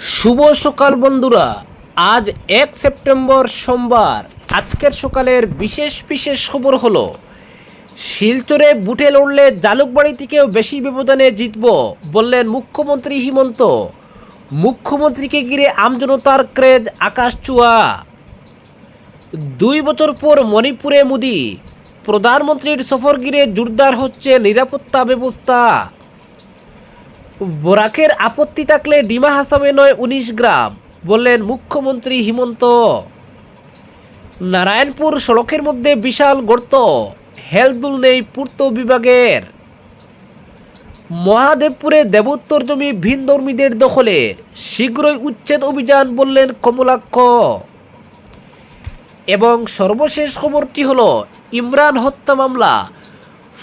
শুভ সকাল বন্ধুরা। আজ এক সেপ্টেম্বর সোমবার। আজকের সকালের বিশেষ বিশেষ খবর হলো, শিলচরে বুটে লড়লে জালুকবাড়ি থেকেও বেশি ব্যবধানে জিতব বললেন মুখ্যমন্ত্রী হিমন্ত। মুখ্যমন্ত্রীকে ঘিরে আমজনতার ক্রেজ আকাশ চুয়া। দুই বছর পর মণিপুরে মোদি। প্রধানমন্ত্রীর সফর ঘিরে জোরদার হচ্ছে নিরাপত্তা ব্যবস্থা। বরাকের আপত্তি থাকলে ডিমা হাসামে নয় উনিশ গ্রাম, বললেন মুখ্যমন্ত্রী হিমন্ত। নারায়ণপুর সড়কের মধ্যে বিশাল গর্ত, হেলদুল নেই পূর্ত বিভাগের। মহাদেবপুরে দেবোত্তর জমি ভিনধর্মীদের দখলে, শীঘ্রই উচ্ছেদ অভিযান, বললেন কমলাক্ষ। এবং সর্বশেষ খবরটি হল, ইমরান হত্যা মামলা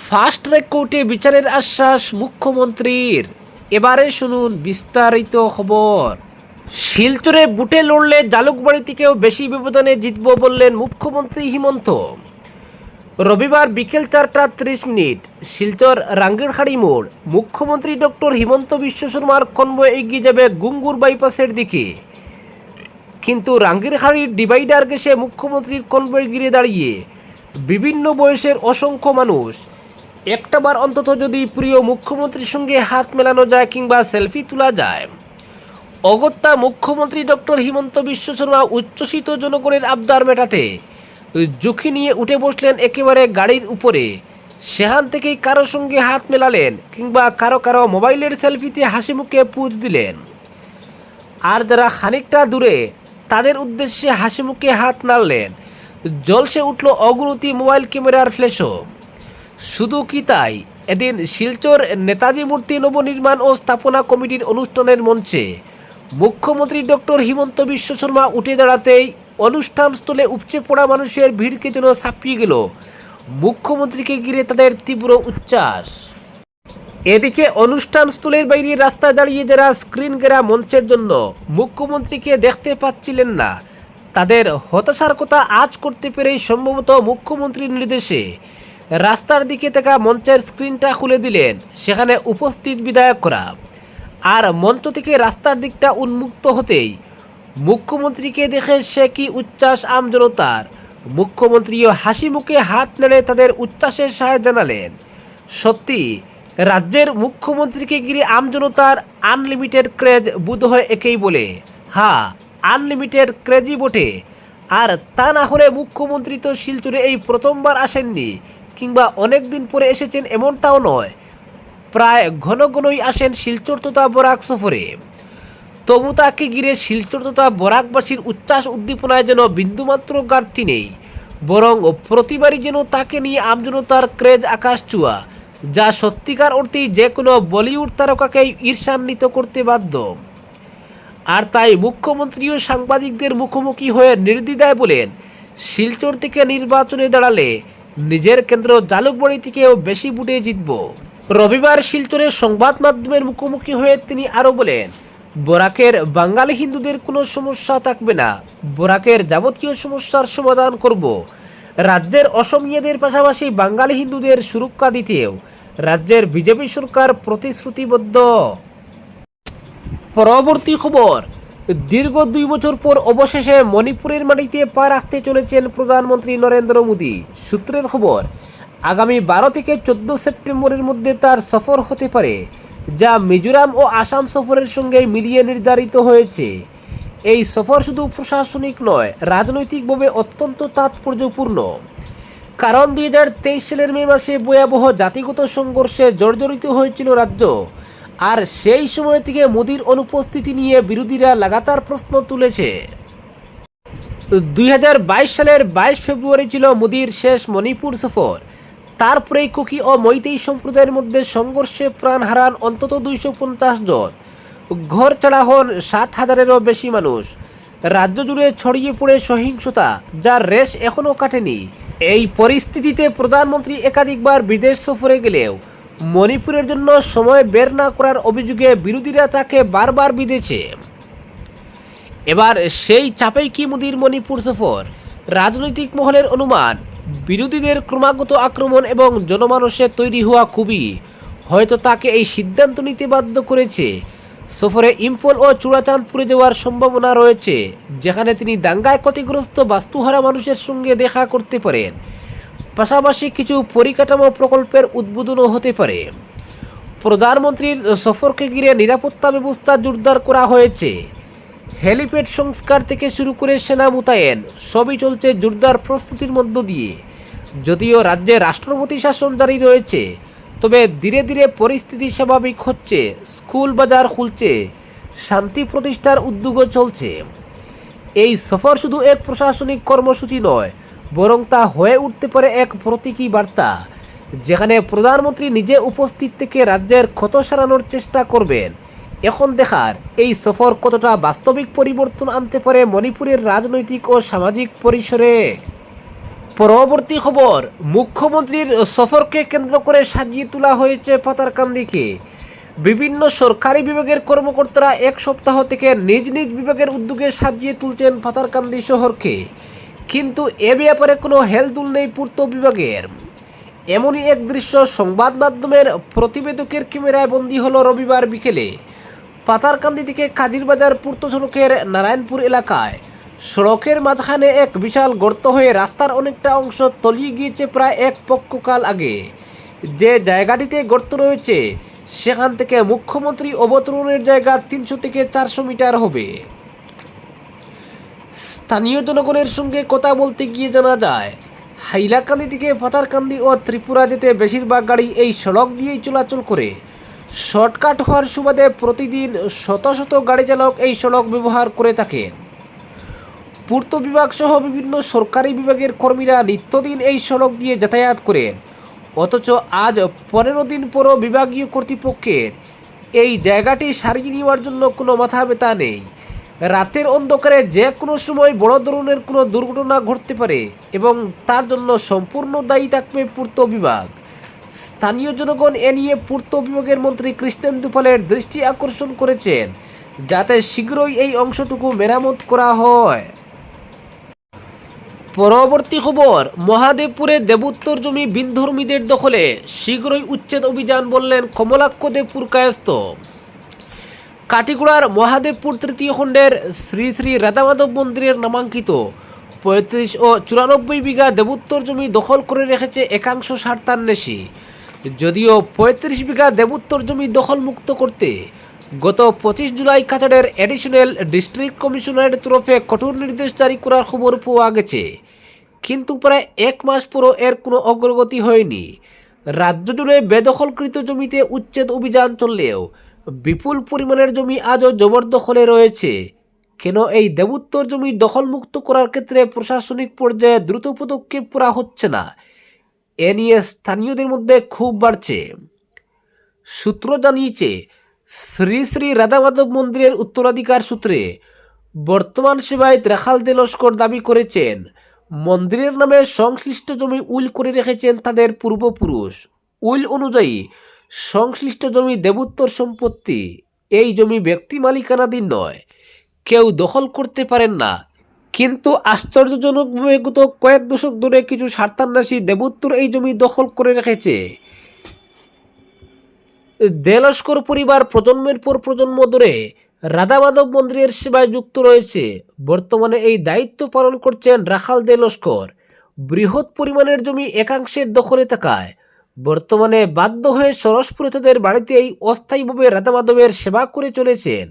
ফাস্ট ট্র্যাক কোর্টে বিচারের আশ্বাস মুখ্যমন্ত্রীর। এবারে শুনুন বিস্তারিত খবর। শিলচরে বুটে লড়লে জালুকবাড়ি থেকেও বেশি ব্যবধানে জিতব বললেন মুখ্যমন্ত্রী হিমন্ত। রবিবার বিকেল চারটা ত্রিশ মিনিট শিলচর রাঙ্গিরহাড়ি মোড় মুখ্যমন্ত্রী ডক্টর হিমন্ত বিশ্ব শর্মার কনভয় এগিয়ে যাবে গুঙ্গুর বাইপাসের দিকে। কিন্তু রাঙ্গিরহাড়ির ডিভাইডার গেছে মুখ্যমন্ত্রীর কনভয় ঘিরে দাঁড়িয়ে বিভিন্ন বয়সের অসংখ্য মানুষ একটাবার অন্তত যদি প্রিয় মুখ্যমন্ত্রীর সঙ্গে হাত মেলানো যায় কিংবা সেলফি তোলা যায়। অগত্যা মুখ্যমন্ত্রী ডক্টর হিমন্ত বিশ্ব শর্মা উচ্ছ্বসিত জনগণের আবদার মেটাতে ঝুঁকি নিয়ে উঠে বসলেন একেবারে গাড়ির উপরে। সেখান থেকেই কারও সঙ্গে হাত মেলালেন কিংবা কারও কারও মোবাইলের সেলফিতে হাসি মুখে পুজ দিলেন। আর যারা খানিকটা দূরে, তাদের উদ্দেশ্যে হাসি মুখে হাত নাড়লেন। জলসে উঠল অগ্রতি মোবাইল ক্যামেরার ফ্ল্যাশও। শুধু কি তাই? এদিন শিলচর নেতাজি মূর্তি নবনির্মাণ ও স্থাপনা কমিটির অনুষ্ঠানের মঞ্চে মুখ্যমন্ত্রী ডক্টর হিমন্ত বিশ্ব শর্মা উঠে দাঁড়াতেই অনুষ্ঠানস্থলে উপচে পড়া মানুষের ভিড়কে যেন ছাপিয়ে গেল। মুখ্যমন্ত্রীকে ঘিরে তাদের তীব্র উচ্ছ্বাস। এদিকে অনুষ্ঠান স্থলের বাইরে রাস্তায় দাঁড়িয়ে যারা স্ক্রিন ঘেরা মঞ্চের জন্য মুখ্যমন্ত্রীকে দেখতে পাচ্ছিলেন না, তাদের হতাশার কথা আজ করতে পেরেই সম্ভবত মুখ্যমন্ত্রীর নির্দেশে রাস্তার দিকে থাকা মঞ্চের স্ক্রিনটা খুলে দিলেন সেখানে উপস্থিত বিধায়করা। আর মঞ্চ থেকে রাস্তার দিকটা উন্মুক্ত হতেই মুখ্যমন্ত্রীকে দেখে সে কি উচ্ছ্বাস আমজনতার মুখ্যমন্ত্রীও হাসি মুখে হাত নেড়ে তাদের উচ্ছ্বাসের সাহায্য জানালেন। সত্যি, রাজ্যের মুখ্যমন্ত্রীকে ঘিরে আমজনতার আনলিমিটেড ক্রেজ বোধ হয় একেই বলে। হ্যাঁ আনলিমিটেড ক্রেজই বটে। আর তা না হলে মুখ্যমন্ত্রী তো শিলচরে এই প্রথমবার আসেননি। কিংবা অনেক দিন পরে এসেছেন এমনটাও নয়। প্রায় ঘন ঘনই আসেন শিলচর তথা বরাক সফরে। তবু তাকে ঘিরে শিলচর তথা বরাকবাসীর উচ্ছ্বাস উদ্দীপনায় যেন বিন্দুমাত্র ঘাটতি নেই, বরং প্রতিবারই যেন তাকে নিয়ে আমজনতার ক্রেজ আকাশ চুয়া, যা সত্যিকার অর্থেই যে কোনো বলিউড তারকাকেই ঈর্ষান্বিত করতে বাধ্য। আর তাই মুখ্যমন্ত্রীও সাংবাদিকদের মুখোমুখি হয়ে নির্দ্বিধায় বলেন, শিলচর থেকে নির্বাচনে দাঁড়ালে নিজের কেন্দ্র জালুকবাড়ি থেকেও বেশি বুটে জিতব। রবিবার শিলচরের সংবাদ মাধ্যমের মুখোমুখি হয়ে তিনি আরও বলেন, বোরাকের বাঙালি হিন্দুদের কোনো সমস্যা থাকবে না। বোরাকের যাবতীয় সমস্যার সমাধান করব। রাজ্যের অসমীয়াদের পাশাপাশি বাঙালি হিন্দুদের সুরক্ষা দিতেও। রাজ্যের বিজেপি সরকার প্রতিশ্রুতিবদ্ধ। পরবর্তী খবর দীর্ঘ দুই বছর পর অবশেষে মণিপুরের মাটিতে পা রাখতে চলেছেন প্রধানমন্ত্রী নরেন্দ্র মোদী। সূত্রের খবর, আগামী বারো থেকে চোদ্দ সেপ্টেম্বরের মধ্যে তার সফর হতে পারে, যা মিজোরাম ও আসাম সফরের সঙ্গে মিলিয়ে নির্ধারিত হয়েছে। এই সফর শুধু প্রশাসনিক নয়, রাজনৈতিকভাবে অত্যন্ত তাৎপর্যপূর্ণ। কারণ দুই হাজার তেইশ সালের মে মাসে ভয়াবহ জাতিগত সংঘর্ষে জর্জরিত হয়েছিল রাজ্য। আর সেই সময় থেকে মোদির অনুপস্থিতি নিয়ে বিরোধীরা লাগাতার প্রশ্ন তুলেছে। দুই হাজার বাইশ সালের বাইশ ফেব্রুয়ারি ছিল মোদির শেষ মণিপুর সফর। তারপরেই কুকি ও মৈতেই সম্প্রদায়ের মধ্যে সংঘর্ষে প্রাণ হারান অন্তত দুইশো পঞ্চাশ জন। ঘর ছাড়া হন ষাট হাজারেরও বেশি মানুষ। রাজ্য জুড়ে ছড়িয়ে পড়ে সহিংসতা যার রেশ এখনও কাটেনি। এই পরিস্থিতিতে প্রধানমন্ত্রী একাধিকবার বিদেশ সফরে গেলেও মণিপুরের জন্য সময় বের না করার অভিযোগে বিরোধীরা তাকে বারবার বিঁধেছে। এবার সেই চাপেই কি মোদির মণিপুর সফর? রাজনৈতিক মহলের অনুমান, বিরোধীদের ক্রমাগত আক্রমণ এবং জনমানসে তৈরি হওয়া খুবই। হয়তো তাকে এই সিদ্ধান্ত নিতে বাধ্য করেছে। সফরে ইম্ফল ও চূড়াচাঁদপুরে যাওয়ার সম্ভাবনা রয়েছে, যেখানে তিনি দাঙ্গায় ক্ষতিগ্রস্ত বাস্তুহারা মানুষের সঙ্গে দেখা করতে পারেন। পাশাপাশি কিছু পরিকাঠামো প্রকল্পের উদ্বোধনও হতে পারে। প্রধানমন্ত্রীর সফরকে ঘিরে নিরাপত্তা ব্যবস্থা জোরদার করা হয়েছে। হেলিপ্যাড সংস্কার থেকে শুরু করে সেনা মোতায়েন, সবই চলছে জোরদার প্রস্তুতির মধ্য দিয়ে। যদিও রাজ্যে রাষ্ট্রপতি শাসন জারি রয়েছে, তবে ধীরে ধীরে পরিস্থিতি স্বাভাবিক হচ্ছে, স্কুল বাজার খুলছে, শান্তি প্রতিষ্ঠার উদ্যোগও চলছে। এই সফর শুধু এক প্রশাসনিক কর্মসূচি নয় বরং তা হয়ে উঠতে পারে এক প্রতীকী বার্তা, যেখানে প্রধানমন্ত্রী নিজে উপস্থিত থেকে রাজ্যের ক্ষত সারানোর চেষ্টা করবেন। এখন দেখার, এই সফর কতটা বাস্তবিক পরিবর্তন আনতে পারে মণিপুরের রাজনৈতিক ও সামাজিক পরিসরে? পরবর্তী খবর, মুখ্যমন্ত্রীর সফরকে কেন্দ্র করে সাজিয়ে তোলা হয়েছে পাতারকান্দিকে বিভিন্ন সরকারি বিভাগের কর্মকর্তারা এক সপ্তাহ থেকে নিজ নিজ বিভাগের উদ্যোগে সাজিয়ে তুলছেন পাতারকান্দি শহরকে। কিন্তু এ ব্যাপারে কোনো হেলদুল নেই পূর্ত বিভাগের। এমনই এক দৃশ্য সংবাদ মাধ্যমের প্রতিবেদকের ক্যামেরায় বন্দী হলো রবিবার বিকেলে। পাতারকান্দি থেকে কাজিরবাজার পূর্ত সড়কের নারায়ণপুর এলাকায়। সড়কের মাঝখানে এক বিশাল গর্ত হয়ে রাস্তার অনেকটা অংশ তলিয়ে গিয়েছে প্রায় এক পক্ষকাল আগে। যে জায়গাটিতে গর্ত রয়েছে, সেখান থেকে মুখ্যমন্ত্রী অবতরণের জায়গা তিনশো থেকে চারশো মিটার হবে। স্থানীয় জনগণের সঙ্গে কথা বলতে গিয়ে জানা যায় হাইলাকান্দি থেকে পাতারকান্দি ও ত্রিপুরা যেতে বেশিরভাগ গাড়ি এই সড়ক দিয়েই চলাচল করে। শর্টকাট হওয়ার সুবাদে প্রতিদিন শত শত গাড়ি চালক এই সড়ক ব্যবহার করে থাকেন। পূর্ত বিভাগ সহ বিভিন্ন সরকারি বিভাগের কর্মীরা নিত্যদিন এই সড়ক দিয়ে যাতায়াত করেন। অথচ আজ পনেরো দিন পরও বিভাগীয় কর্তৃপক্ষের এই জায়গাটি সারিয়ে নেওয়ার জন্য কোনো মাথা ব্যথা নেই। রাতের অন্ধকারে যে কোনো সময় বড় ধরনের কোনো দুর্ঘটনা ঘটতে পারে এবং তার জন্য সম্পূর্ণ দায়ী থাকবে পূর্ত বিভাগ। স্থানীয় জনগণ এ নিয়ে পূর্ত বিভাগের মন্ত্রী কৃষ্ণেন্দু পালের দৃষ্টি আকর্ষণ করেছেন, যাতে শীঘ্রই এই অংশটুকু মেরামত করা হয়। পরবর্তী খবর, মহাদেবপুরে দেবোত্তর জমি বিনধর্মীদের দখলে, শীঘ্রই উচ্ছেদ অভিযান বললেন কমলাক্ষ দেবপুর কায়স্থ। কাটিগুড়ার মহাদেবপুর তৃতীয় খণ্ডের শ্রী শ্রী রাধামাধব মন্দিরের নামাঙ্কিত পঁয়ত্রিশ ও চুরানব্বই বিঘা দেবোত্তর জমি দখল করে রেখেছে একাংশ স্বার্থান্বেষী যদিও পঁয়ত্রিশ বিঘা দেবোত্তর জমি দখলমুক্ত করতে গত পঁচিশ জুলাই কাছাড়ের অ্যাডিশনাল ডিস্ট্রিক্ট কমিশনারের তরফে কঠোর নির্দেশ জারি করার খবর পাওয়া গেছে। কিন্তু প্রায় এক মাস পরও এর কোনো অগ্রগতি হয়নি। রাজ্য জুড়ে বেদখলকৃত জমিতে উচ্ছেদ অভিযান চললেও বিপুল পরিমাণের জমি আজও জবরদখলে রয়েছে। কেন এই দেবোত্তর জমি দখলমুক্ত করার ক্ষেত্রে প্রশাসনিক পর্যায়ে দ্রুত পদক্ষেপ করা হচ্ছে না। এ নিয়ে স্থানীয়দের মধ্যে খুব বাড়ছে। সূত্র জানিয়েছে, শ্রী শ্রী রাধামাধব মন্দিরের উত্তরাধিকার সূত্রে বর্তমান সেবায়ত রেখাল দে লস্কর দাবি করেছেন, মন্দিরের নামে সংশ্লিষ্ট জমি উইল করে রেখেছেন তাদের পূর্বপুরুষ। উইল অনুযায়ী সংশ্লিষ্ট জমি দেবোত্তর সম্পত্তি, এই জমি ব্যক্তি মালিকানাধীন নয়। কেউ দখল করতে পারেন না। কিন্তু আশ্চর্যজনকভাবে গত কয়েক দশক ধরে কিছু স্বার্থান্বেষী দেবোত্তর এই জমি দখল করে রেখেছে। দেলস্কর পরিবার প্রজন্মের পর প্রজন্ম ধরে রাধামাধব মন্দিরের সেবায় যুক্ত রয়েছে। বর্তমানে এই দায়িত্ব পালন করছেন রাখাল দে লস্কর বৃহৎ পরিমাণের জমি একাংশের দখলে থাকায় বর্তমানে বাধ্য হয়ে সরসপুরে তাদের বাড়িতেই অস্থায়ীভাবে রাধামাধবের সেবা করে চলেছেন।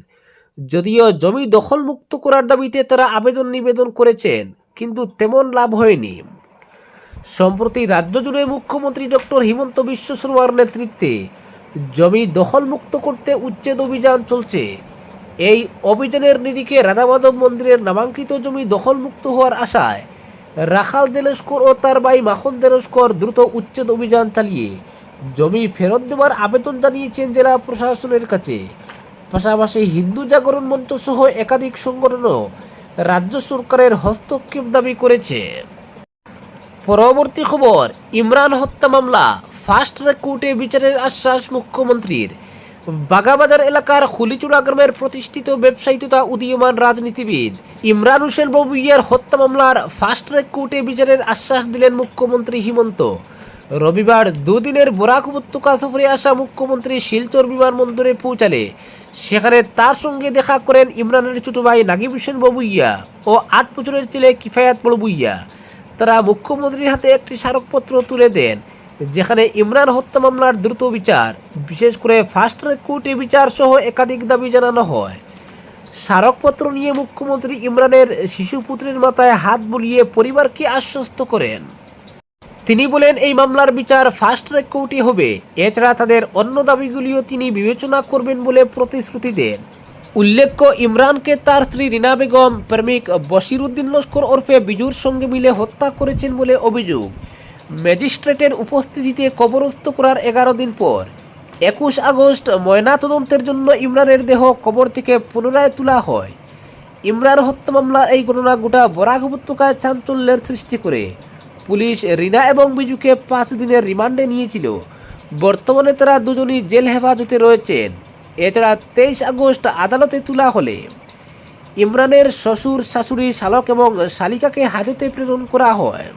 যদিও জমি দখলমুক্ত করার দাবিতে তারা আবেদন নিবেদন করেছেন, কিন্তু তেমন লাভ হয়নি। সম্প্রতি রাজ্য জুড়ে মুখ্যমন্ত্রী ডক্টর হিমন্ত বিশ্ব শর্মার নেতৃত্বে জমি দখলমুক্ত করতে উচ্ছেদ অভিযান চলছে। এই অভিযানের নিরিখে রাধামাধব মন্দিরের নামাঙ্কিত জমি দখলমুক্ত হওয়ার আশায় রাখাল দেলস্কর ও তার ভাই মাখন দেলস্কর দ্রুত উচ্ছেদ অভিযান চালিয়ে জমি ফেরত দেওয়ার আবেদন জানিয়েছেন জেলা প্রশাসনের কাছে। পাশাপাশি হিন্দু জাগরণ মঞ্চ সহ একাধিক সংগঠনও রাজ্য সরকারের হস্তক্ষেপ দাবি করেছে। পরবর্তী খবর, ইমরান হত্যা মামলা ট্র্যাক কোর্টে বিচারের আশ্বাস মুখ্যমন্ত্রীর। বাগাবাজার এলাকার খুলিচুড়া গ্রামের প্রতিষ্ঠিত ব্যবসায়ী তথা উদীয়মান রাজনীতিবিদ ইমরান হোসেন ববুইয়ার হত্যা মামলার ফাস্ট ট্র্যাক কোর্টে বিচারের আশ্বাস দিলেন মুখ্যমন্ত্রী হিমন্ত। রবিবার দুদিনের বরাক উপত্যকা সফরে আসা মুখ্যমন্ত্রী শিলচর বিমানবন্দরে পৌঁছালে সেখানে তার সঙ্গে দেখা করেন ইমরানের ছোট ভাই নাগিব হোসেন বাবুইয়া ও আট বছরের ছেলে কিফায়াত বড়বুইয়া। তারা মুখ্যমন্ত্রীর হাতে একটি স্মারকপত্র তুলে দেন। যেখানে ইমরান হত্যা মামলার দ্রুত বিচার, বিশেষ করে ফাস্ট ট্র্যাক কোর্টে বিচার সহ একাধিক দাবি জানানো হয়। স্মারকপত্র নিয়ে মুখ্যমন্ত্রী ইমরানের শিশুপুত্রের মাথায় হাত বুলিয়ে পরিবারকে আশ্বস্ত করেন। তিনি বলেন, এই মামলার বিচার ফাস্ট ট্র্যাক কোর্টে হবে। এছাড়া তাদের অন্য দাবিগুলিও তিনি বিবেচনা করবেন বলে প্রতিশ্রুতি দেন। উল্লেখ্য, ইমরানকে তার স্ত্রী রিনা বেগম, প্রেমিক বশিরুদ্দিন লস্কর ওরফে বিজুর সঙ্গে মিলে হত্যা করেছেন বলে অভিযোগ। ম্যাজিস্ট্রেটের উপস্থিতিতে কবরস্থ করার এগারো দিন পর, একুশ আগস্ট ময়নাতদন্তের জন্য ইমরানের দেহ কবর থেকে পুনরায় তোলা হয়। ইমরান হত্যা মামলার এই ঘটনা গোটা বরাক উপত্যকায় চাঞ্চল্যের সৃষ্টি করে। পুলিশ রিনা এবং বিজুকে পাঁচ দিনের রিমান্ডে নিয়েছিল। বর্তমানে তারা দুজনই জেল হেফাজতে রয়েছেন। এছাড়া তেইশ আগস্ট আদালতে তোলা হলে ইমরানের শ্বশুর, শাশুড়ি, শালক এবং শালিকাকে হাজতে প্রেরণ করা হয়।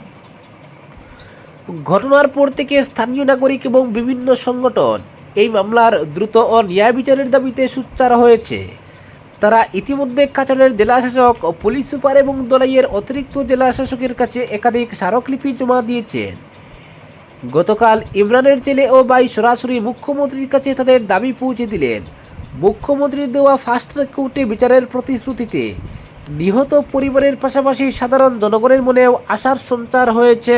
ঘটনার পর থেকে স্থানীয় নাগরিক এবং বিভিন্ন সংগঠন এই মামলার দ্রুত ও ন্যায় বিচারের দাবিতে সোচ্চার হয়েছে। তারা ইতিমধ্যে কাছাড়ের জেলা শাসক পুলিশ সুপার এবং দলাইয়ের অতিরিক্ত জেলা শাসকের কাছে একাধিক স্মারকলিপি জমা দিয়েছেন। গতকাল ইমরানের ছেলে ও ভাই সরাসরি মুখ্যমন্ত্রীর কাছে তাদের দাবি পৌঁছে দিলেন। মুখ্যমন্ত্রীর দেওয়া ট্র্যাক কোর্টে বিচারের প্রতিশ্রুতিতে নিহত পরিবারের পাশাপাশি সাধারণ জনগণের মনেও আশার সঞ্চার হয়েছে।